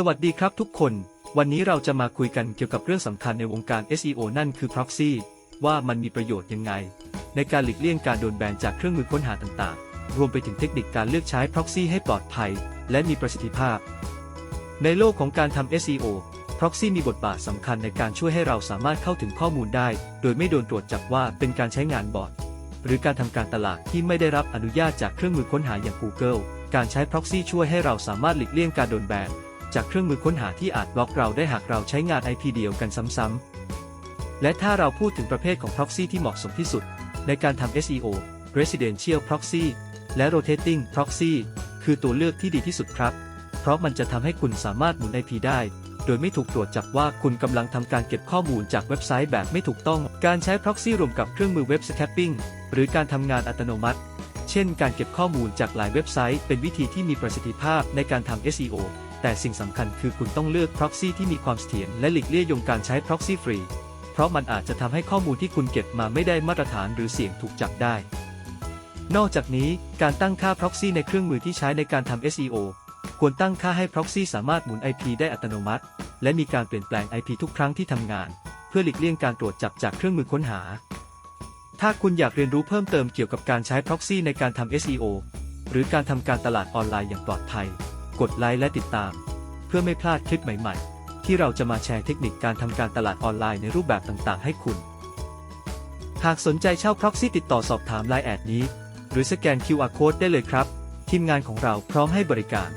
สวัสดีครับทุกคน วันนี้เราจะมาคุยกันเกี่ยวกับเรื่องสำคัญในวงการ SEO นั่นคือ proxy ว่ามันมีประโยชน์ยังไง ในการหลีกเลี่ยงการโดนแบนจากเครื่องมือค้นหาต่างๆ รวมไปถึงเทคนิคการเลือกใช้ proxy ให้ปลอดภัย และมีประสิทธิภาพ ในโลกของการทำ SEO proxy มีบทบาทสำคัญในการช่วยให้เราสามารถเข้าถึงข้อมูลได้ โดยไม่โดนตรวจจับว่าเป็นการใช้งานบอทหรือการทำการตลาดที่ไม่ได้รับอนุญาตจากเครื่องมือค้นหาอย่าง Google การใช้ proxy ช่วยให้เราสามารถหลีกเลี่ยงการโดนแบน จากเครื่องมือค้นหาที่อาจบล็อกเราได้หากเราใช้งาน IP เดียวกันซ้ำๆ และถ้าเราพูดถึงประเภทของ proxy ที่เหมาะสมที่สุด ในการทำ SEO residential proxy และ rotating proxy คือตัวเลือกที่ดีที่สุดครับ เพราะมันจะทำให้คุณสามารถหมุน IP ได้ โดยไม่ถูกตรวจจับว่าคุณกำลังทำการเก็บข้อมูลจากเว็บไซต์แบบไม่ถูกต้อง การใช้ proxy รวมกับเครื่องมือเว็บ scraping หรือการทำงานอัตโนมัติ เช่น การเก็บข้อมูลจากหลายเว็บไซต์ เป็นวิธีที่มีประสิทธิภาพในการทำ SEO แต่สิ่งสำคัญคือคุณต้องเลือก proxy ที่มีความเสถียรและหลีกเลี่ยงการใช้ proxy ฟรี เพราะมันอาจจะทำให้ข้อมูลที่คุณเก็บมาไม่ได้มาตรฐานหรือเสี่ยงถูกจับได้ นอกจากนี้การตั้งค่า proxy ในเครื่องมือที่ใช้ในการทำ SEO ควรตั้งค่าให้ proxy สามารถหมุน IP ได้อัตโนมัติ และมีการเปลี่ยนแปลง IP ทุกครั้งที่ทำงาน เพื่อหลีกเลี่ยงการตรวจจับจากเครื่องมือค้นหา ถ้าคุณอยากเรียนรู้เพิ่มเติมเกี่ยวกับการใช้ proxy ในการทำ SEO หรือการทำการตลาดออนไลน์อย่างปลอดภัย กดไลค์และติดตาม เพื่อไม่พลาดคลิปใหม่ ๆ ที่เราจะมาแชร์เทคนิคการทำการตลาดออนไลน์ในรูปแบบต่างๆ ให้คุณ หากสนใจเช่า proxy ติดต่อสอบถามไลน์แอดนี้ หรือสแกน QR code ได้เลยครับ ทีมงานของเราพร้อมให้บริการ